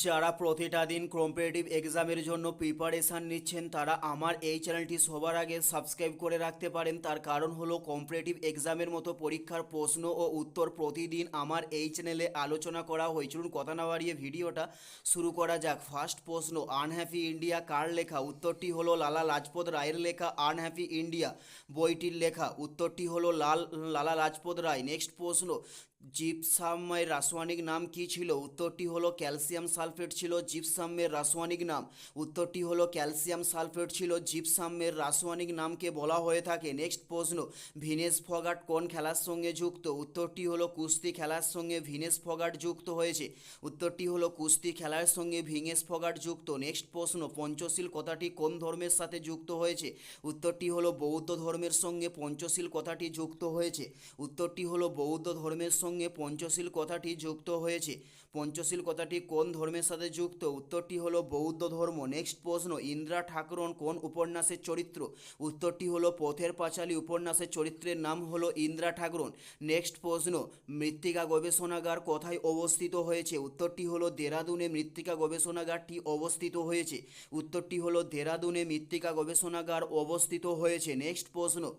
যারা প্রতিটা দিন কম্পিটিটিভ এক্সামের জন্য প্রিপারেশান নিচ্ছেন, তারা আমার এই চ্যানেলটি সবার আগে সাবস্ক্রাইব করে রাখতে পারেন। তার কারণ হলো কম্পিটিটিভ এক্সামের মতো পরীক্ষার প্রশ্ন ও উত্তর প্রতিদিন আমার এই চ্যানেলে আলোচনা করা হয়। চলুন কথা না বাড়িয়ে ভিডিওটা শুরু করা যাক। ফার্স্ট প্রশ্ন আনহ্যাপি ইন্ডিয়া কার লেখা? উত্তরটি হলো লালা লাজপত রায়ের লেখা আনহ্যাপি ইন্ডিয়া বইটির লেখা। উত্তরটি হলো লাল, লালা লাজপত রায়। নেক্সট প্রশ্ন জিপসামের রাসায়নিক নাম কি ছিল? উত্তরটি হলো ক্যালসিয়াম সালফেট ছিল জিপসামের রাসায়নিক নাম। উত্তরটি হলো ক্যালসিয়াম সালফেট ছিল জিপসামের রাসায়নিক নামকে বলা হয়ে থাকে। নেক্সট প্রশ্ন, ভিনেস ফগাট কোন খেলার সঙ্গে যুক্ত? উত্তরটি হলো কুস্তি খেলার সঙ্গে ভিনেস ফগাট যুক্ত হয়েছে। উত্তরটি হলো কুস্তি খেলার সঙ্গে ভিনেস ফগাট যুক্ত। নেক্সট প্রশ্ন, পঞ্চশীল কথাটি কোন ধর্মের সাথে যুক্ত হয়েছে? উত্তরটি হলো বৌদ্ধ ধর্মের সঙ্গে পঞ্চশীল কথাটি যুক্ত হয়েছে। উত্তরটি হলো বৌদ্ধ ধর্মের সঙ্গে পঞ্চশীল কথাটি যুক্ত হয়েছে। পঞ্চশীল কথাটি কোন ধর্মের সাথে যুক্ত? উত্তরটি হলো বৌদ্ধ ধর্ম। নেক্সট প্রশ্ন, ইন্দ্রা ঠাকুরন কোন উপন্যাসের চরিত্র? উত্তরটি হলো পথের পাঁচালী উপন্যাসের চরিত্রের নাম হলো ইন্দ্রা ঠাকুরন। নেক্সট প্রশ্ন, মৃত্তিকা গবেষণাগার কোথায় অবস্থিত হয়েছে? উত্তরটি হলো দেরাদুনে মৃত্তিকা গবেষণাগারটি অবস্থিত হয়েছে। উত্তরটি হলো দেরাদুনে মৃত্তিকা গবেষণাগার অবস্থিত হয়েছে। নেক্সট প্রশ্ন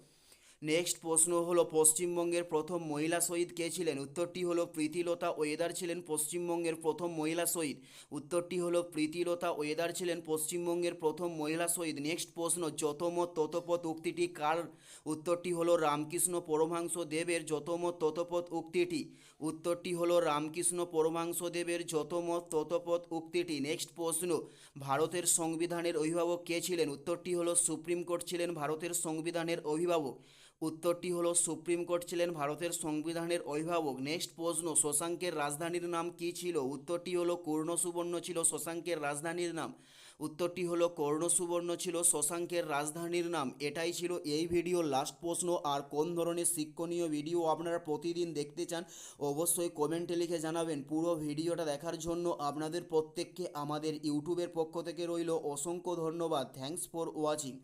নেক্সট প্রশ্ন হলো, পশ্চিমবঙ্গের প্রথম মহিলা শহীদ কে ছিলেন? উত্তরটি হলো, প্রীতিলতা ওয়েদার ছিলেন পশ্চিমবঙ্গের প্রথম মহিলা শহীদ। উত্তরটি হলো, প্রীতিলতা ওয়েদার ছিলেন পশ্চিমবঙ্গের প্রথম মহিলা শহীদ। নেক্সট প্রশ্ন যতমত ততপথ উক্তিটি কার? উত্তরটি হলো, রামকৃষ্ণ পরমহাংস দেবের যতমত ততপথ উক্তিটি। উত্তরটি হলো, রামকৃষ্ণ পরমহাংস দেবের যতমত ততপথ উক্তিটি। নেক্সট প্রশ্ন, ভারতের সংবিধানের অভিভাবক কে ছিলেন? উত্তরটি হলো, সুপ্রিম কোর্ট ছিলেন ভারতের সংবিধানের অভিভাবক। উত্তরটি হলো, সুপ্রিম কোর্ট ছিলেন ভারতের সংবিধানের অভিভাবক। নেক্সট প্রশ্ন, শশাঙ্কের রাজধানীর নাম কি ছিল? উত্তরটি হলো কর্ণ সুবর্ণ ছিল শশাঙ্কের রাজধানীর নাম। উত্তরটি হলো কর্ণ সুবর্ণ ছিল শশাঙ্কের রাজধানীর নাম। এটাই ছিল এই ভিডিওর লাস্ট প্রশ্ন। আর কোন ধরনের শিক্ষণীয় ভিডিও আপনারা প্রতিদিন দেখতে চান, অবশ্যই কমেন্টে লিখে জানাবেন। পুরো ভিডিওটা দেখার জন্য আপনাদের প্রত্যেককে আমাদের ইউটিউবের পক্ষ থেকে রইল। অসংখ্য ধন্যবাদ। Thanks for watching